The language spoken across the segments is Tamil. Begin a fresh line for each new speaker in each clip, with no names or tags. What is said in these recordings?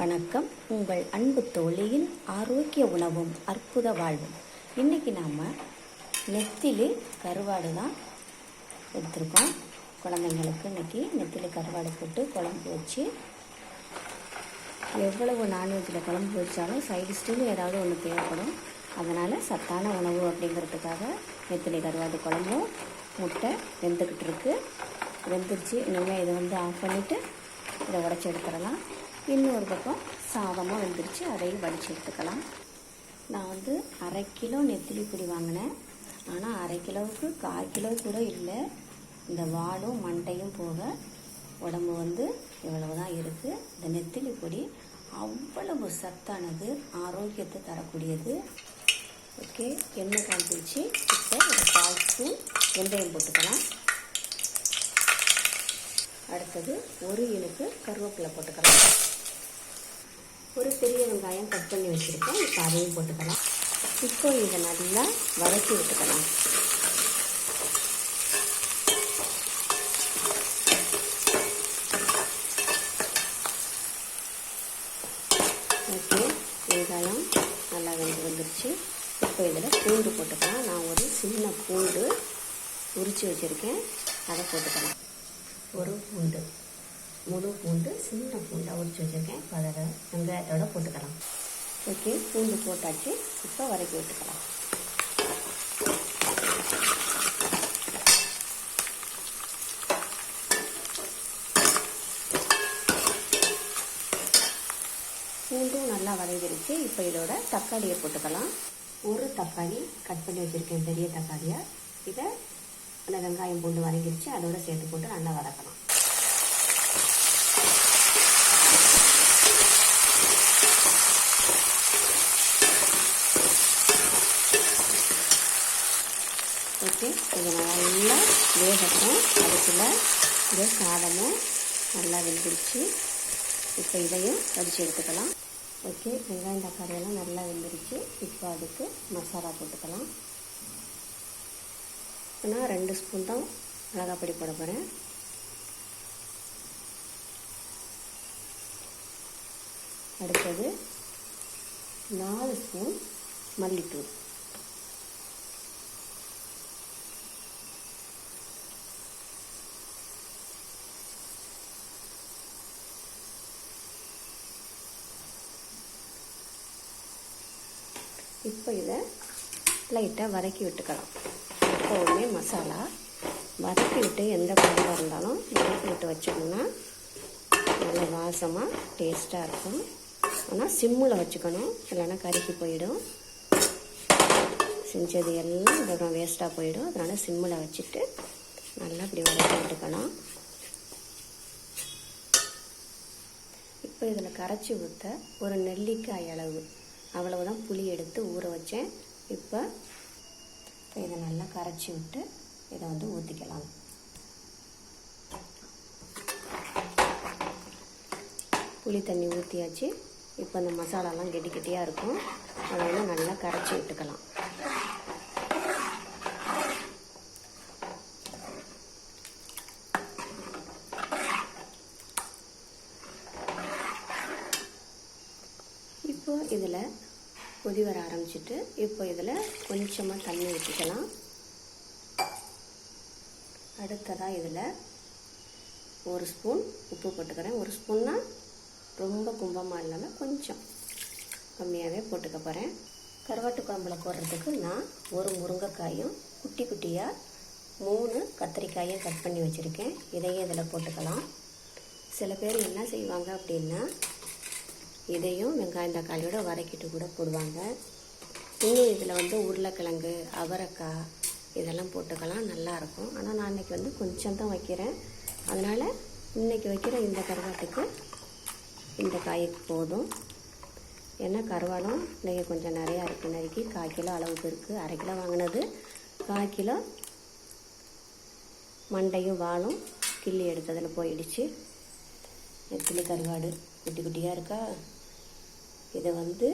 வணக்கம். உங்கள் அன்பு தோழியின் ஆரோக்கிய உணவும் அற்புத வாழ்வும். இன்னைக்கு நாம் நெத்திலி கருவாடு தான் எடுத்திருக்கோம். குழந்தைங்களுக்கு இன்னைக்கு நெத்திலி கருவாடு போட்டு குழம்பு வச்சு எவ்வளவு நான்வெஜ்ஜில் குழம்பு வச்சாலும் சைடு ஏதாவது ஒன்று தேவைப்படும். அதனால் சத்தான உணவு அப்படிங்கிறதுக்காக நெத்திலி கருவாடு குழம்பும் முட்டை வெந்துக்கிட்டு இருக்குது வெந்துருச்சு. இனிமேல் இதை வந்து ஆஃப் பண்ணிவிட்டு இதை உடச்சி எடுத்துடலாம். இன்னொரு பக்கம் சாதமாக வெந்துருச்சு. அதையும் வடித்து எடுத்துக்கலாம். நான் வந்து அரை கிலோ நெத்திலி பொடி வாங்கினேன். ஆனால் அரை கிலோவுக்கு கால் கிலோ கூட இல்லை. இந்த வாலும் மண்டையும் போக உடம்பு வந்து இவ்வளவு தான் இருக்குது இந்த நெத்திலி பொடி அவ்வளவு சத்தானது ஆரோக்கியத்தை தரக்கூடியது. ஓகே எண்ணெய் காய்ச்சி இப்போ ஒரு கால் ஸ்பூன் வெந்தயம் போட்டுக்கலாம். அடுத்தது ஒரு இனுக்கு கருவேப்பிலை போட்டுக்கலாம். ஒரு பெரிய வெங்காயம் கட் பண்ணி வச்சுருக்கேன். இப்போ அதையும் போட்டுக்கலாம். இப்போ இதை நல்லா வதக்கி விட்டுக்கலாம். ஓகே வெங்காயம் நல்லா வெந்து வந்துருச்சு. இப்போ இதில் பூண்டு போட்டுக்கலாம். நான் ஒரு சின்ன பூண்டு உரித்து வச்சுருக்கேன். அதை போட்டுக்கலாம். ஒரு பூண்டு. முழு பூண்டு சின்ன பூண்டை உரிச்சு வச்சுருக்கேன். இப்போ அதை வெங்காயத்தோட போட்டுக்கலாம். ஓகே பூண்டு போட்டாச்சு. இப்போ வதக்கி விட்டுக்கலாம். பூண்டும் நல்லா வதங்கிருச்சு. இப்போ இதோட தக்காளியை போட்டுக்கலாம். ஒரு தக்காளி கட் பண்ணி வச்சுருக்கேன். பெரிய தக்காளியாக இதை அந்த வெங்காயம் பூண்டு வதங்கிருச்சு. அதோட சேர்த்து போட்டு நல்லா வதக்கலாம் ஓகே இது நல்லா வேகட்டும் அதுக்குள்ள சாதமும் நல்லா வெந்துருச்சு. இப்போ இதையும் வடித்து எடுத்துக்கலாம். ஓகே வெங்காயம் தக்காளியெல்லாம் நல்லா வெந்துருச்சு. இப்போ அதுக்கு மசாலா போட்டுக்கலாம். நான் ரெண்டு ஸ்பூன் தான் மிளகாப்பொடி போட போகிறேன் அடுத்தது நாலு ஸ்பூன் மல்லித்தூள். இப்போ இதை லைட்டாக வதக்கி விட்டுக்கலாம். எப்போவுமே மசாலா வதக்கி விட்டு எந்த குழம்பாக இருந்தாலும் வதக்கி விட்டு வச்சோம்னா நல்ல வாசமாக டேஸ்ட்டாக இருக்கும். ஆனால் சிம்மில் வச்சுக்கணும். இல்லைன்னா கருகி போயிடும். செஞ்சது எல்லாம் அப்புறம் வேஸ்ட்டாக போயிடும். அதனால் சிம்மில் வச்சுட்டு நல்லா இப்படி வதக்கி விட்டுக்கலாம். இப்போ இதில் கரைச்சி ஊற்ற ஒரு நெல்லிக்காய் அளவு. அவ்வளவுதான் புளி எடுத்து ஊற வச்சேன். இப்போ இதை நல்லா கரைச்சி விட்டு இதை வந்து ஊற்றிக்கலாம் புளி தண்ணி ஊற்றியாச்சு இப்போ இந்த மசாலாலாம் கெட்டி கெட்டியாக இருக்கும். அதை வந்து நல்லா கரைச்சி விட்டுக்கலாம். இப்போ இதில் கொதி வர ஆரம்பிச்சிட்டு இப்போ இதில் கொஞ்சமாக தண்ணி ஊற்றிக்கலாம் அடுத்ததாக இதில் ஒரு ஸ்பூன் உப்பு போட்டுக்கிறேன். ஒரு ஸ்பூன்னா ரொம்ப கும்பமாக இல்லாமல் கொஞ்சம் கம்மியாகவே போட்டுக்க போகிறேன் கருவாட்டு குழம்புல போடுறதுக்கு நான் ஒரு முருங்கைக்காயும் குட்டி குட்டியாக மூணு கத்திரிக்காயும் கட் பண்ணி வச்சுருக்கேன். இதையும் இதில் போட்டுக்கலாம். சில பேர் என்ன செய்வாங்க அப்படின்னா இதையும் வெங்காயம் தக்காளியோட வதக்கிட்டு கூட போடுவாங்க. இன்னும் இதில் வந்து உருளைக்கிழங்கு அவரைக்காய் இதெல்லாம் போட்டுக்கலாம் நல்லாயிருக்கும் ஆனால் நான் இன்றைக்கி வந்து கொஞ்சம் தான் வைக்கிறேன். அதனால் இன்றைக்கி வைக்கிற இந்த கருவாட்டுக்கு இந்த காய்க்கு போதும். ஏன்னா கருவாடும் இன்றைக்கி கொஞ்சம் நிறையா இருக்குது நறுக்கி கால் கிலோ அளவுக்கு இருக்குது அரை கிலோ வாங்கினது. கால் கிலோ மண்டையும் வாழும் கிள்ளி எடுத்ததில் போயிடுச்சு. நெத்திலி கருவாடு. குட்டி குட்டியாக இருக்கா? இதை வந்து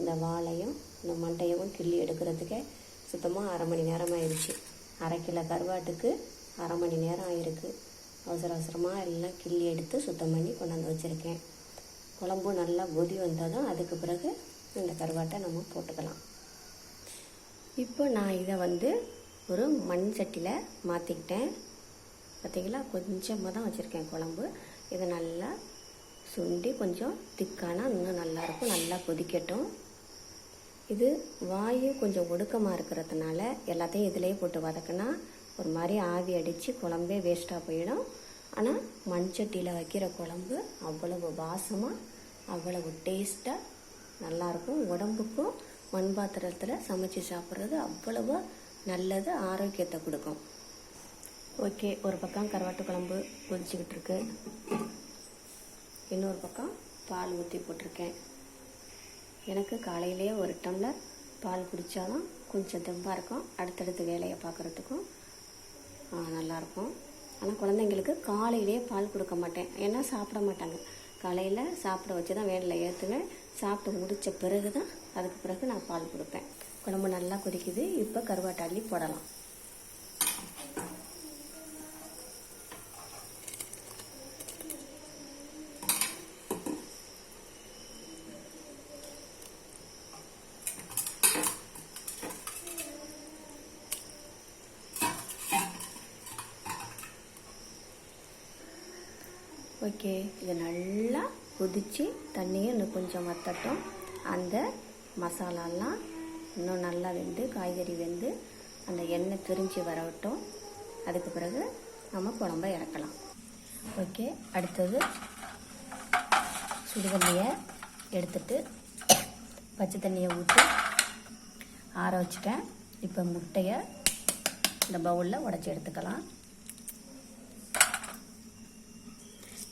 இந்த வாழையும் இந்த மண்டையும் கிள்ளி எடுக்கிறதுக்கே சுத்தமாக அரை மணி நேரம் ஆயிடுச்சு. அரை கிலோ கருவாட்டுக்கு அரை மணி நேரம் ஆயிருக்கு. அவசர அவசரமாக எல்லாம் கிள்ளி எடுத்து சுத்தம் பண்ணி கொண்டாந்து வச்சுருக்கேன். குழம்பு நல்லா கொதி வந்ததும் அதுக்கு பிறகு இந்த கருவாட்டை நம்ம போட்டுக்கலாம். இப்போ நான் இதை வந்து ஒரு மண் சட்டியில் மாற்றிக்கிட்டேன் பார்த்தீங்களா கொஞ்சமாக தான் வச்சுருக்கேன் குழம்பு. இதை நல்லா சுண்டி கொஞ்சம் திக்கானா இன்னும் நல்லாயிருக்கும். நல்லா கொதிக்கட்டும். இது வாயு கொஞ்சம் ஒடுக்கமாக இருக்கிறதுனால எல்லாத்தையும் இதிலேயே போட்டு வதக்கினா ஒரு மாதிரி ஆவி அடித்து குழம்பே வேஸ்ட்டாக போயிடும். ஆனால் மண் சட்டியில் வைக்கிற குழம்பு அவ்வளவு வாசமாக அவ்வளவு டேஸ்ட்டாக நல்லாயிருக்கும். உடம்புக்கும் மண் பாத்திரத்தில் சமைச்சு சாப்பிட்றது அவ்வளவு நல்லது ஆரோக்கியத்தை கொடுக்கும். ஓகே ஒரு பக்கம் கருவாட்டு குழம்பு கொதிச்சுக்கிட்டு இருக்கு. இன்னொரு பக்கம் பால் ஊற்றி போட்டிருக்கேன். எனக்கு காலையிலேயே ஒரு டம்ளர் பால் குடித்தாதான் கொஞ்சம் தெம்பாக இருக்கும். அடுத்தடுத்து வேலையை பார்க்குறதுக்கும் நல்லாயிருக்கும் ஆனால் குழந்தைங்களுக்கு காலையிலேயே பால் கொடுக்க மாட்டேன். ஏன்னா சாப்பிட மாட்டாங்க. காலையில் சாப்பிட வச்சு தான் வேலையில் ஏற்றுவேன் சாப்பிட்டு முடித்த பிறகு தான் அதுக்கு பிறகு நான் பால் கொடுப்பேன். குழம்பு நல்லா கொதிக்குது. இப்போ கருவாட்டு அள்ளி போடலாம். ஓகே. இது நல்லா கொதித்து தண்ணியும் இன்னும் கொஞ்சம் வத்தட்டும். அந்த மசாலாலாம் இன்னும் நல்லா வெந்து காய்கறி வெந்து அந்த எண்ணெய் திரிஞ்சு வரட்டும். அதுக்கு பிறகு நம்ம குழம்ப இறக்கலாம். ஓகே. அடுத்தது சுடுதண்ணியை எடுத்துட்டு பச்சை தண்ணியை ஊற்றி ஆற வச்சுட்டேன். இப்போ முட்டையை இந்த பவுலில் உடச்சி எடுத்துக்கலாம்.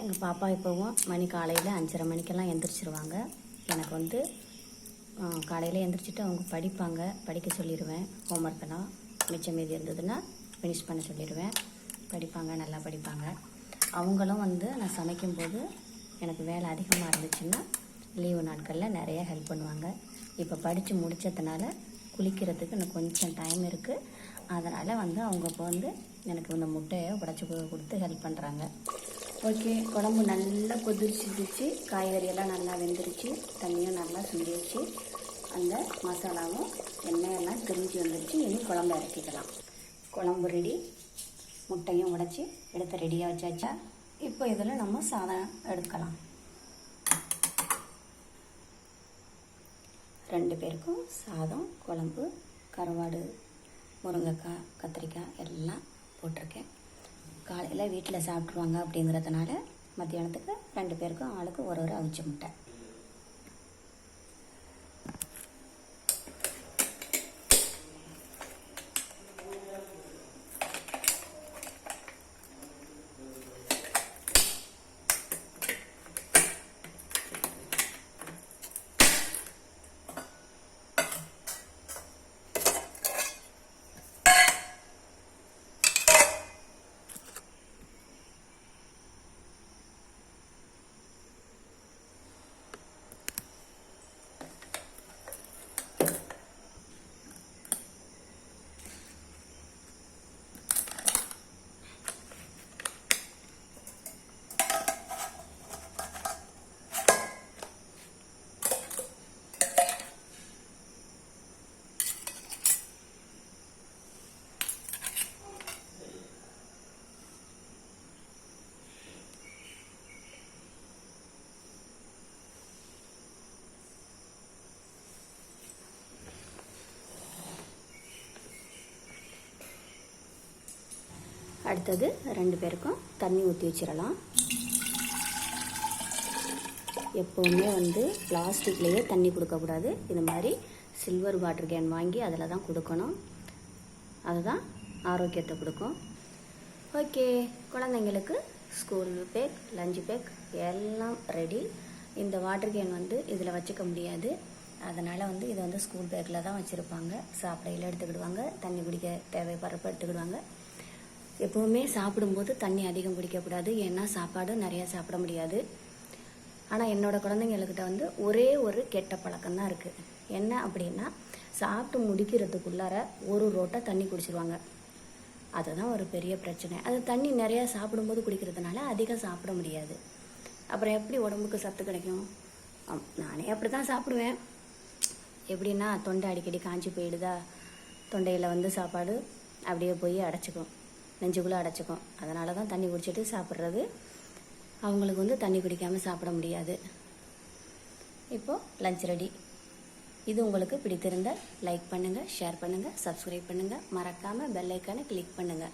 எங்கள் பாப்பா இப்போவும் மணி காலையில் அஞ்சரை மணிக்கெல்லாம் எந்திரிச்சிருவாங்க. எனக்கு வந்து காலையில் எந்திரிச்சிட்டு அவங்க படிப்பாங்க. படிக்க சொல்லிடுவேன் ஹோம்ஒர்க்கெல்லாம் மிச்சம் மீதி இருந்ததுன்னா ஃபினிஷ் பண்ண சொல்லிடுவேன் படிப்பாங்க நல்லா படிப்பாங்க. அவங்களும் வந்து நான் சமைக்கும்போது எனக்கு வேலை அதிகமாக இருந்துச்சுன்னா லீவு நாட்களில் நிறைய ஹெல்ப் பண்ணுவாங்க. இப்போ படித்து முடித்ததுனால குளிக்கிறதுக்கு எனக்கு கொஞ்சம் டைம் இருக்குது அதனால் வந்து அவங்க இப்போ வந்து எனக்கு இந்த முட்டையை உடச்சி கொடுத்து ஹெல்ப் பண்ணுறாங்க ஓகே குழம்பு நல்லா கொதிச்சிருச்சு. காய்கறியெல்லாம் நல்லா வெந்துருச்சு. தண்ணியும் நல்லா சுண்டிருச்சு. அந்த மசாலாவும் எண்ணெயெல்லாம் திரிஞ்சு வந்துருச்சு. இனி குழம்பு இறக்கிக்கலாம். குழம்பு ரெடி முட்டையும் உடைச்சி எடுத்து ரெடியாக வச்சாச்சா? இப்போ இதில் நம்ம சாதம் எடுக்கலாம். ரெண்டு பேருக்கும் சாதம் குழம்பு கருவாடு முருங்கைக்காய் கத்திரிக்காய் எல்லாம் போட்டிருக்கேன். காலையில் வீட்டில் சாப்பிட்ருவாங்க அப்படிங்கிறதுனால மத்தியானத்துக்கு ரெண்டு பேருக்கும் ஆளுக்கு ஒரு ஒரு அவிச்ச முட்டை. அடுத்தது ரெண்டு பேருக்கும் தண்ணி ஊற்றி வச்சிடலாம். எப்போவுமே வந்து பிளாஸ்டிக்லேயே தண்ணி கொடுக்கக்கூடாது இது மாதிரி சில்வர் வாட்டர் கேன் வாங்கி அதில் தான் கொடுக்கணும். அதுதான் ஆரோக்கியத்தை கொடுக்கும். ஓகே குழந்தைங்களுக்கு ஸ்கூல் பேக் லஞ்சு பேக் எல்லாம் ரெடி இந்த வாட்டர் கேன் வந்து இதில் வச்சுக்க முடியாது. அதனால் வந்து இதை வந்து ஸ்கூல் பேக்கில் தான் வச்சுருப்பாங்க. சாப்பிடையில் எடுத்துக்கிடுவாங்க. தண்ணி குடிக்க தேவைப்படுறப்ப எடுத்துக்கிடுவாங்க. எப்போவுமே சாப்பிடும்போது தண்ணி அதிகம் குடிக்கக்கூடாது. ஏன்னா சாப்பாடு நிறையா சாப்பிட முடியாது. ஆனால் என்னோடய குழந்தைங்கக்கிட்ட வந்து ஒரே ஒரு கெட்ட பழக்கம் தான் இருக்குது என்ன அப்படின்னா சாப்பிட்டு முடிக்கிறதுக்குள்ளார ஒரு ரோட்டை தண்ணி குடிச்சிருவாங்க. அதுதான் ஒரு பெரிய பிரச்சனை. அது தண்ணி நிறையா சாப்பிடும்போது குடிக்கிறதுனால அதிகம் சாப்பிட முடியாது. அப்புறம் எப்படி உடம்புக்கு சத்து கிடைக்கும்? நானே அப்படி தான் சாப்பிடுவேன். எப்படின்னா தொண்டை அடிக்கடி காஞ்சி போயிடுதா? தொண்டையில் வந்து சாப்பாடு அப்படியே போய் அடைச்சிக்கும். நெஞ்சுக்குள்ளே அடைச்சிக்கும். அதனால தான் தண்ணி குடிச்சிட்டு சாப்பிட்றது. அவங்களுக்கு வந்து தண்ணி குடிக்காமல் சாப்பிட முடியாது. இப்போது லஞ்ச் ரெடி இது உங்களுக்கு பிடித்திருந்தால் லைக் பண்ணுங்கள் ஷேர் பண்ணுங்கள் சப்ஸ்கிரைப் பண்ணுங்கள் மறக்காமல் பெல் ஐக்கானை கிளிக் பண்ணுங்கள்